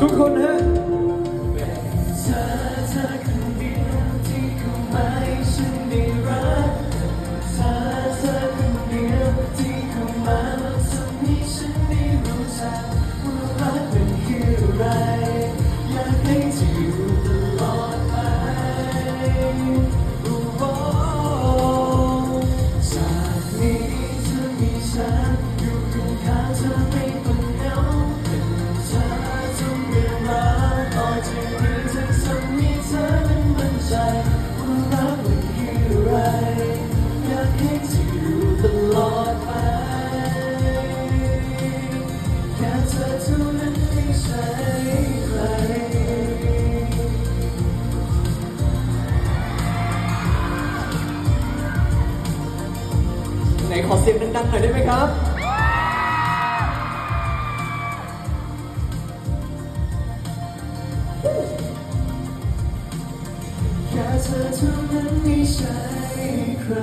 ทุกคนฮะ ขอเสียงดังๆหน่อยได้ไหมครับ แค่เธอเท่านั้นไม่ใช่ใคร